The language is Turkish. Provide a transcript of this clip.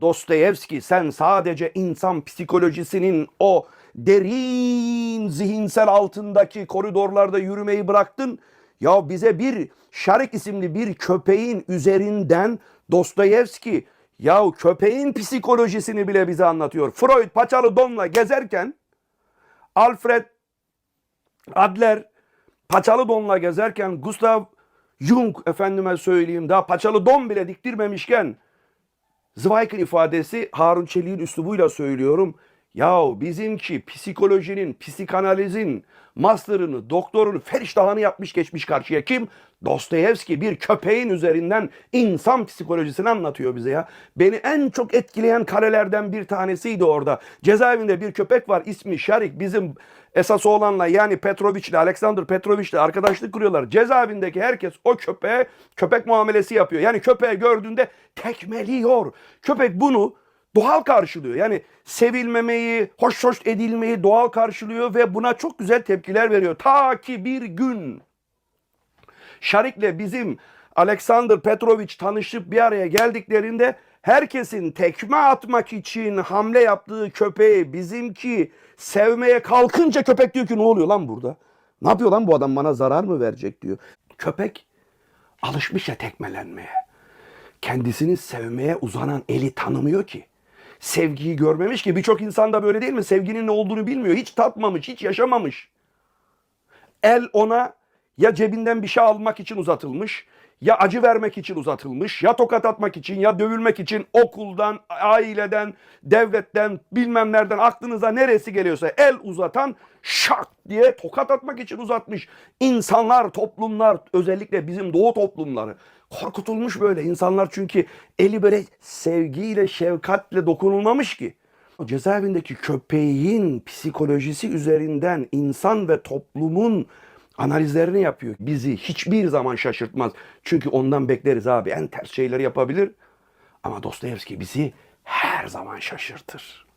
Dostoyevski sen sadece insan psikolojisinin o derin zihinsel altındaki koridorlarda yürümeyi bıraktın. Ya bize bir Şarik isimli bir köpeğin üzerinden Dostoyevski ya köpeğin psikolojisini bile bize anlatıyor. Freud paçalı donla gezerken Alfred Adler paçalı donla gezerken Gustav Jung efendime söyleyeyim daha paçalı don bile diktirmemişken Zweig'in ifadesi Harun Çelik'in üslubuyla söylüyorum. Yahu bizimki psikolojinin, psikanalizin master'ını, doktorunu, feriştahını yapmış geçmiş karşıya. Kim? Dostoyevski bir köpeğin üzerinden insan psikolojisini anlatıyor bize ya. Beni en çok etkileyen karelerden bir tanesiydi orada. Cezaevinde bir köpek var ismi Şarik. Bizim esas oğlanla yani Petroviç'le, Alexander Petroviç'le arkadaşlık kuruyorlar. Cezaevindeki herkes o köpeğe köpek muamelesi yapıyor. Yani köpeği gördüğünde tekmeliyor. Köpek bunu doğal karşılıyor. Yani sevilmemeyi, hoş hoş edilmeyi doğal karşılıyor ve buna çok güzel tepkiler veriyor. Ta ki bir gün Şarik'le bizim Alexander Petrovic tanışıp bir araya geldiklerinde herkesin tekme atmak için hamle yaptığı köpeği bizimki sevmeye kalkınca köpek diyor ki ne oluyor lan burada? Ne yapıyor lan bu adam bana zarar mı verecek diyor. Köpek alışmış ya tekmelenmeye. Kendisini sevmeye uzanan eli tanımıyor ki. Sevgiyi görmemiş ki birçok insan da böyle değil mi? Sevginin ne olduğunu bilmiyor. Hiç tatmamış, hiç yaşamamış. El ona ya cebinden bir şey almak için uzatılmış, ya acı vermek için uzatılmış, ya tokat atmak için, ya dövülmek için okuldan, aileden, devletten, bilmem nereden aklınıza neresi geliyorsa el uzatan şak diye tokat atmak için uzatmış. İnsanlar, toplumlar, özellikle bizim doğu toplumları korkutulmuş böyle. İnsanlar çünkü eli böyle sevgiyle, şefkatle dokunulmamış ki. O cezaevindeki köpeğin psikolojisi üzerinden insan ve toplumun analizlerini yapıyor. Bizi hiçbir zaman şaşırtmaz. Çünkü ondan bekleriz abi. En ters şeyleri yapabilir. Ama Dostoyevski bizi her zaman şaşırtır.